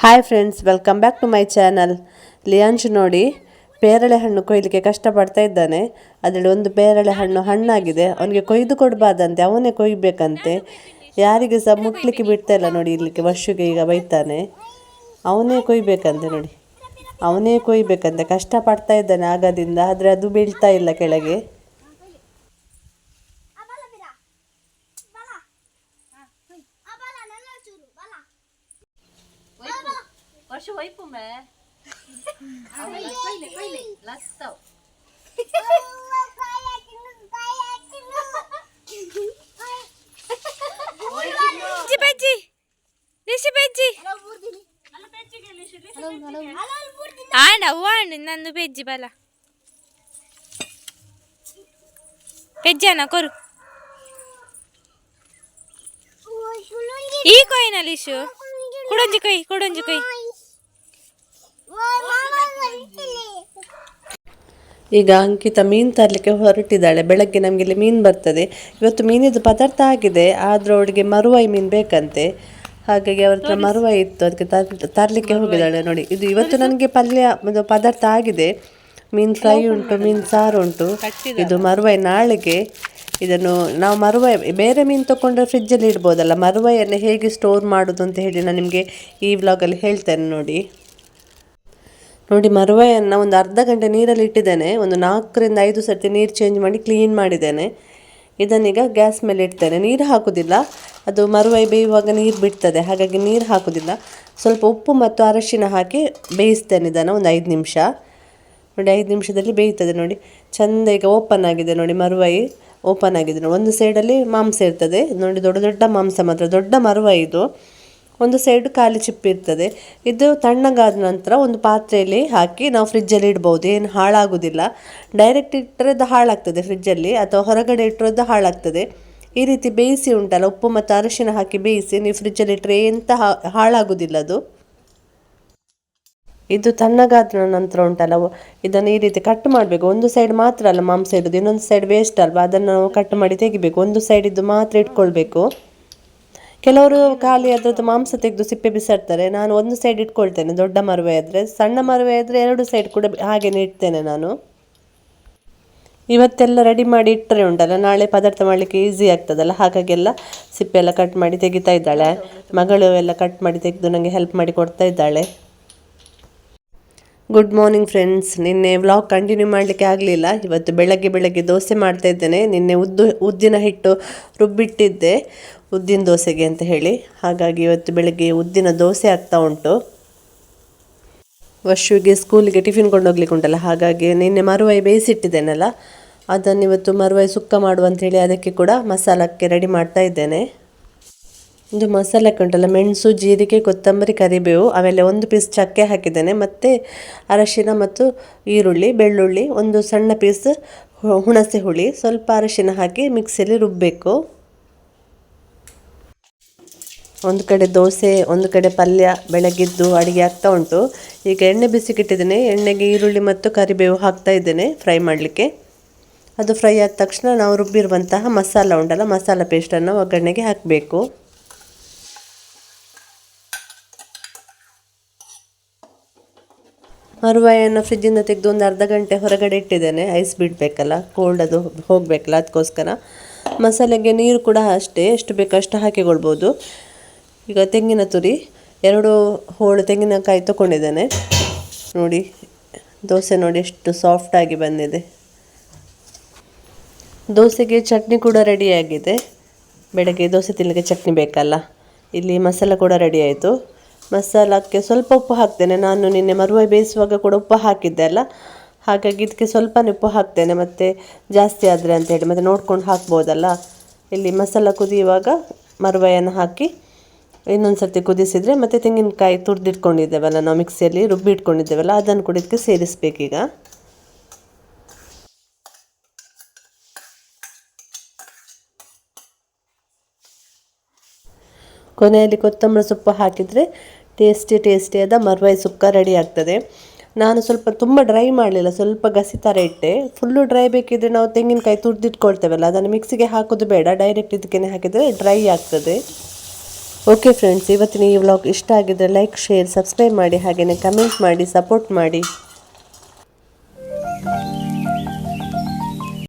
Hi friends welcome back to my channel Liyansh ನೋಡಿ, ಪೇರಳೆ ಹಣ್ಣು ಕೊಯ್ಲಿಕ್ಕೆ ಕಷ್ಟಪಡ್ತಾ ಇದ್ದಾನೆ. ಅದರಲ್ಲಿ ಒಂದು ಪೇರಳೆ ಹಣ್ಣು ಹಣ್ಣಾಗಿದೆ. ಅವನಿಗೆ ಕೊಯ್ದು ಕೊಡಬಾರ್ದಂತೆ, ಅವನೇ ಕೊಯ್ಬೇಕಂತೆ. ಯಾರಿಗೆ ಸಹ ಮುಟ್ಲಿಕ್ಕೆ ಬಿಡ್ತಾ ಇಲ್ಲ ನೋಡಿ, ಇಲ್ಲಿಗೆ ವರ್ಷಕ್ಕೆ ಈಗ ಬೈತಾನೆ. ಅವನೇ ಕೊಯ್ಬೇಕಂತೆ ನೋಡಿ. ಅವನೇ ಕೊಯ್ಬೇಕಂತೆ, ಕಷ್ಟಪಡ್ತಾ ಇದ್ದಾನೆ ಆಗದಿಂದ, ಆದರೆ ಅದು ಬೀಳ್ತಾ ಇಲ್ಲ ಕೆಳಗೆ. కొంచెం వైపు లస్తావు ఆయన అవ్వండి నన్ను పెజ్జి బల పెజ్జానా కొరు ఈ కొయ్యినా లిషు కుడొంజి కొయ్యి కుడొంజి కొయ్యి ಈಗ ಅಂಕಿತ ಮೀನು ತರಲಿಕ್ಕೆ ಹೊರಟಿದ್ದಾಳೆ. ಬೆಳಗ್ಗೆ ನಮಗೆ ಇಲ್ಲಿ ಮೀನು ಬರ್ತದೆ. ಇವತ್ತು ಮೀನಿದ್ದು ಪದಾರ್ಥ ಆಗಿದೆ. ಆದರೂ ಅವಳಿಗೆ ಮರುವೈ ಮೀನು ಬೇಕಂತೆ. ಹಾಗಾಗಿ ಅವ್ರ ಹತ್ರ ಮರುವೈ ಇತ್ತು. ಅದಕ್ಕೆ ತರಲಿಕ್ಕೆ ತರ್ಲಿಕ್ಕೆ ಹೋಗಿದ್ದಾಳೆ ನೋಡಿ. ಇದು ಇವತ್ತು ನನಗೆ ಪಲ್ಯ ಇದು ಪದಾರ್ಥ ಆಗಿದೆ. ಮೀನು ಫ್ರೈ ಉಂಟು ಮೀನು ಸಾರು ಉಂಟು. ಇದು ಮರುವೈ ನಾಳೆಗೆ. ಇದನ್ನು ನಾವು ಮರುವೈ ಬೇರೆ ಮೀನು ತೊಗೊಂಡ್ರೆ ಫ್ರಿಜ್ಜಲ್ಲಿ ಇಡ್ಬೋದಲ್ಲ. ಮರುವೈಯನ್ನು ಹೇಗೆ ಸ್ಟೋರ್ ಮಾಡೋದು ಅಂತ ಹೇಳಿ ನಾನು ನಿಮಗೆ ಈ ವ್ಲಾಗಲ್ಲಿ ಹೇಳ್ತೇನೆ ನೋಡಿ. ನೋಡಿ, ಮರುವೆಯನ್ನು ಒಂದು ಅರ್ಧ ಗಂಟೆ ನೀರಲ್ಲಿ ಇಟ್ಟಿದ್ದೇನೆ. ಒಂದು ನಾಲ್ಕರಿಂದ ಐದು ಸರ್ತಿ ನೀರು ಚೇಂಜ್ ಮಾಡಿ ಕ್ಲೀನ್ ಮಾಡಿದ್ದೇನೆ. ಇದನ್ನೀಗ ಗ್ಯಾಸ್ ಮೇಲೆ ಇಡ್ತೇನೆ. ನೀರು ಹಾಕೋದಿಲ್ಲ. ಅದು ಮರುವೆ ಬೇಯುವಾಗ ನೀರು ಬಿಡ್ತದೆ. ಹಾಗಾಗಿ ನೀರು ಹಾಕೋದಿಲ್ಲ. ಸ್ವಲ್ಪ ಉಪ್ಪು ಮತ್ತು ಅರಶಿನ ಹಾಕಿ ಬೇಯಿಸ್ತೇನೆ ಇದನ್ನು ಒಂದು ಐದು ನಿಮಿಷ. ನೋಡಿ, ಐದು ನಿಮಿಷದಲ್ಲಿ ಬೇಯ್ತದೆ ನೋಡಿ. ಚೆಂದ ಈಗ ಓಪನ್ ಆಗಿದೆ ನೋಡಿ, ಮರುವೈ ಓಪನ್ ಆಗಿದೆ ನೋಡಿ. ಒಂದು ಸೈಡಲ್ಲಿ ಮಾಂಸ ಇರ್ತದೆ. ನೋಡಿ, ದೊಡ್ಡ ದೊಡ್ಡ ಮಾಂಸ ಮಾತ್ರ. ದೊಡ್ಡ ಮರುವೆ ಇದು. ಒಂದು ಸೈಡ್ ಖಾಲಿ ಚಿಪ್ಪು ಇರ್ತದೆ. ಇದು ತಣ್ಣಗಾದ ನಂತರ ಒಂದು ಪಾತ್ರೆಯಲ್ಲಿ ಹಾಕಿ ನಾವು ಫ್ರಿಜ್ಜಲ್ಲಿ ಇಡ್ಬೋದು. ಏನು ಹಾಳಾಗೋದಿಲ್ಲ. ಡೈರೆಕ್ಟ್ ಇಟ್ಟರದ್ದು ಹಾಳಾಗ್ತದೆ ಫ್ರಿಜ್ಜಲ್ಲಿ ಅಥವಾ ಹೊರಗಡೆ ಇಟ್ಟರದ್ದು ಹಾಳಾಗ್ತದೆ. ಈ ರೀತಿ ಬೇಯಿಸಿ ಉಂಟಲ್ಲ, ಉಪ್ಪು ಮತ್ತು ಅರಿಶಿನ ಹಾಕಿ ಬೇಯಿಸಿ ನೀವು ಫ್ರಿಜ್ಜಲ್ಲಿ ಇಟ್ಟರೆ ಎಂತ ಹಾಳಾಗೋದಿಲ್ಲ ಅದು. ಇದು ತಣ್ಣಗಾದ ನಂತರ ಉಂಟಲ್ಲ, ಇದನ್ನು ಈ ರೀತಿ ಕಟ್ ಮಾಡಬೇಕು. ಒಂದು ಸೈಡ್ ಮಾತ್ರ ಅಲ್ಲ ಮಾಂಸ ಇಡೋದು ಇನ್ನೊಂದು ಸೈಡ್ ವೇಸ್ಟ್ ಅಲ್ವಾ? ಅದನ್ನು ನಾವು ಕಟ್ ಮಾಡಿ ತೆಗಿಬೇಕು. ಒಂದು ಸೈಡ್ ಇದು ಮಾತ್ರ ಇಟ್ಕೊಳ್ಬೇಕು. ಕೆಲವರು ಖಾಲಿ ಅದ್ರದ್ದು ಮಾಂಸ ತೆಗೆದು ಸಿಪ್ಪೆ ಬಿಸಾಡ್ತಾರೆ. ನಾನು ಒಂದು ಸೈಡ್ ಇಟ್ಕೊಳ್ತೇನೆ, ದೊಡ್ಡ ಮರುವೆ ಆದರೆ. ಸಣ್ಣ ಮರುವೆ ಆದರೆ ಎರಡು ಸೈಡ್ ಕೂಡ ಹಾಗೆಯೇ ಇಡ್ತೇನೆ ನಾನು. ಇವತ್ತೆಲ್ಲ ರೆಡಿ ಮಾಡಿ ಇಟ್ಟರೆ ಉಂಟಲ್ಲ, ನಾಳೆ ಪದಾರ್ಥ ಮಾಡಲಿಕ್ಕೆ ಈಸಿ ಆಗ್ತದಲ್ಲ, ಹಾಗಾಗಿ ಎಲ್ಲ ಸಿಪ್ಪೆ ಎಲ್ಲ ಕಟ್ ಮಾಡಿ ತೆಗಿತಾ ಇದ್ದಾಳೆ. ಮಗಳು ಎಲ್ಲ ಕಟ್ ಮಾಡಿ ತೆಗೆದು ನನಗೆ ಹೆಲ್ಪ್ ಮಾಡಿ ಕೊಡ್ತಾ ಇದ್ದಾಳೆ. ಗುಡ್ ಮಾರ್ನಿಂಗ್ ಫ್ರೆಂಡ್ಸ್ ನಿನ್ನೆ ವ್ಲಾಗ್ ಕಂಟಿನ್ಯೂ ಮಾಡಲಿಕ್ಕೆ ಆಗಲಿಲ್ಲ. ಇವತ್ತು ಬೆಳಗ್ಗೆ ಬೆಳಗ್ಗೆ ದೋಸೆ ಮಾಡ್ತಾ ಇದ್ದೇನೆ. ನಿನ್ನೆ ಉದ್ದು, ಉದ್ದಿನ ಹಿಟ್ಟು ರುಬ್ಬಿಟ್ಟಿದ್ದೆ. ಉದ್ದಿನ ದೋಸೆಗೆ ಅಂತ ಹೇಳಿ. ಹಾಗಾಗಿ ಇವತ್ತು ಬೆಳಗ್ಗೆ ಉದ್ದಿನ ದೋಸೆ ಆಗ್ತಾ ಉಂಟು. ವರ್ಷಿಗೆ ಸ್ಕೂಲಿಗೆ ಟಿಫಿನ್ ಕೊಂಡೋಗ್ಲಿಕ್ಕೆ ಉಂಟಲ್ಲ. ಹಾಗಾಗಿ ನಿನ್ನೆ ಮರುವೈ ಬೇಯಿಸಿಟ್ಟಿದ್ದೇನಲ್ಲ. ಅದನ್ನು ಇವತ್ತು ಮರುವೈ ಸುಕ್ಕ ಮಾಡುವಂಥೇಳಿ ಅದಕ್ಕೆ ಕೂಡ ಮಸಾಲಕ್ಕೆ ರೆಡಿ ಮಾಡ್ತಾ ಇದ್ದೇನೆ. ಇದು ಮಸಾಲಕ್ಕೆ ಉಂಟಲ್ಲ ಮೆಣಸು, ಜೀರಿಗೆ, ಕೊತ್ತಂಬರಿ, ಕರಿಬೇವು, ಅವೆಲ್ಲ ಒಂದು ಪೀಸ್ ಚಕ್ಕೆ ಹಾಕಿದ್ದೇನೆ. ಮತ್ತು ಅರಶಿನ ಮತ್ತು ಈರುಳ್ಳಿ, ಬೆಳ್ಳುಳ್ಳಿ, ಒಂದು ಸಣ್ಣ ಪೀಸ್ ಹುಣಸೆ ಹುಳಿ, ಸ್ವಲ್ಪ ಅರಶಿನ ಹಾಕಿ ಮಿಕ್ಸಿಯಲ್ಲಿ ರುಬ್ಬಬೇಕು ಒಂದು ಕಡೆ ದೋಸೆ, ಒಂದು ಕಡೆ ಪಲ್ಯ ಬೆಳಗ್ಗೆದ್ದು ಅಡುಗೆ ಆಗ್ತಾ ಉಂಟು. ಈಗ ಎಣ್ಣೆ ಬಿಸಿಗಿಟ್ಟಿದ್ದೇನೆ ಎಣ್ಣೆಗೆ ಈರುಳ್ಳಿ ಮತ್ತು ಕರಿಬೇವು ಹಾಕ್ತಾ ಇದ್ದೇನೆ ಫ್ರೈ ಮಾಡಲಿಕ್ಕೆ. ಅದು ಫ್ರೈ ಆದ ತಕ್ಷಣ ನಾವು ರುಬ್ಬಿರುವಂತಹ ಮಸಾಲ ಉಂಟಲ್ಲ, ಮಸಾಲ ಪೇಸ್ಟನ್ನು ಒಗ್ಗರಣೆಗೆ ಹಾಕಬೇಕು. ಮರುವಾಯನ್ನು ಫ್ರಿಜ್ಜಿಂದ ತೆಗೆದು ಒಂದು ಅರ್ಧ ಗಂಟೆ ಹೊರಗಡೆ ಇಟ್ಟಿದ್ದೇನೆ. ಐಸ್ ಬಿಡಬೇಕಲ್ಲ ಕೋಲ್ಡ್ ಅದು ಹೋಗಬೇಕಲ್ಲ ಅದಕ್ಕೋಸ್ಕರ. ಮಸಾಲೆಗೆ ನೀರು ಕೂಡ ಅಷ್ಟೇ, ಎಷ್ಟು ಬೇಕು ಅಷ್ಟು ಹಾಕಿಕೊಳ್ಬೋದು. ಈಗ ತೆಂಗಿನ ತುರಿ, ಎರಡು ಹೋಳು ತೆಂಗಿನಕಾಯಿ ತಗೊಂಡಿದ್ದೇನೆ. ನೋಡಿ, ದೋಸೆ ನೋಡಿ ಎಷ್ಟು ಸಾಫ್ಟಾಗಿ ಬಂದಿದೆ. ದೋಸೆಗೆ ಚಟ್ನಿ ಕೂಡ ರೆಡಿಯಾಗಿದೆ ಬೆಳಗ್ಗೆ ದೋಸೆ ತಿನ್ನಲಿಕ್ಕೆ ಚಟ್ನಿ ಬೇಕಲ್ಲ. ಇಲ್ಲಿ ಮಸಾಲ ಕೂಡ ರೆಡಿ ಆಯಿತು. ಮಸಾಲಕ್ಕೆ ಸ್ವಲ್ಪ ಉಪ್ಪು ಹಾಕ್ತೇನೆ. ನಾನು ನಿನ್ನೆ ಮರುವೆ ಬೇಯಿಸುವಾಗ ಕೂಡ ಉಪ್ಪು ಹಾಕಿದ್ದೆ ಅಲ್ಲ? ಹಾಗಾಗಿ ಇದಕ್ಕೆ ಸ್ವಲ್ಪ ಉಪ್ಪು ಹಾಕ್ತೇನೆ. ಮತ್ತು ಜಾಸ್ತಿ ಆದರೆ ಅಂತ ಹೇಳಿ, ಮತ್ತು ನೋಡ್ಕೊಂಡು ಹಾಕ್ಬೋದಲ್ಲ? ಇಲ್ಲಿ ಮಸಾಲ ಕುದಿಯುವಾಗ ಮರುವೆಯನ್ನು ಹಾಕಿ ಇನ್ನೊಂದು ಸರ್ತಿ ಕುದಿಸಿದರೆ ಮತ್ತು ತೆಂಗಿನಕಾಯಿ ತುರಿದಿಟ್ಕೊಂಡಿದ್ದೇವಲ್ಲ ನಾವು ಮಿಕ್ಸಿಯಲ್ಲಿ ರುಬ್ಬಿ ಇಟ್ಕೊಂಡಿದ್ದೇವಲ್ಲ ಅದನ್ನು ಕೂಡ ಇದಕ್ಕೆ ಸೇರಿಸ್ಬೇಕೀಗ. ಕೊನೆಯಲ್ಲಿ ಕೊತ್ತಂಬರಿ ಸೊಪ್ಪು ಹಾಕಿದರೆ ಟೇಸ್ಟಿ ಟೇಸ್ಟಿಯಾದ ಮರ್ವೈ ಸುಕ್ಕ ರೆಡಿ ಆಗ್ತದೆ. ನಾನು ಸ್ವಲ್ಪ ತುಂಬ ಡ್ರೈ ಮಾಡಲಿಲ್ಲ, ಸ್ವಲ್ಪ ಗಸಿ ಥರ ಇಟ್ಟೆ. ಫುಲ್ಲು ಡ್ರೈ ಬೇಕಿದ್ರೆ ನಾವು ತೆಂಗಿನಕಾಯಿ ತುರಿದಿಟ್ಕೊಳ್ತೇವಲ್ಲ, ಅದನ್ನು ಮಿಕ್ಸಿಗೆ ಹಾಕೋದು ಬೇಡ. ಡೈರೆಕ್ಟ್ ಇದಕ್ಕೇ ಹಾಕಿದರೆ ಡ್ರೈ ಆಗ್ತದೆ. ಓಕೆ ಫ್ರೆಂಡ್ಸ್ ಇವತ್ತಿನ ಈ ವ್ಲಾಗ್ ಇಷ್ಟ ಆಗಿದ್ದರೆ ಲೈಕ್ ಶೇರ್ ಸಬ್ಸ್ಕ್ರೈಬ್ ಮಾಡಿ ಹಾಗೆಯೇ ಕಮೆಂಟ್ ಮಾಡಿ ಸಪೋರ್ಟ್ ಮಾಡಿ.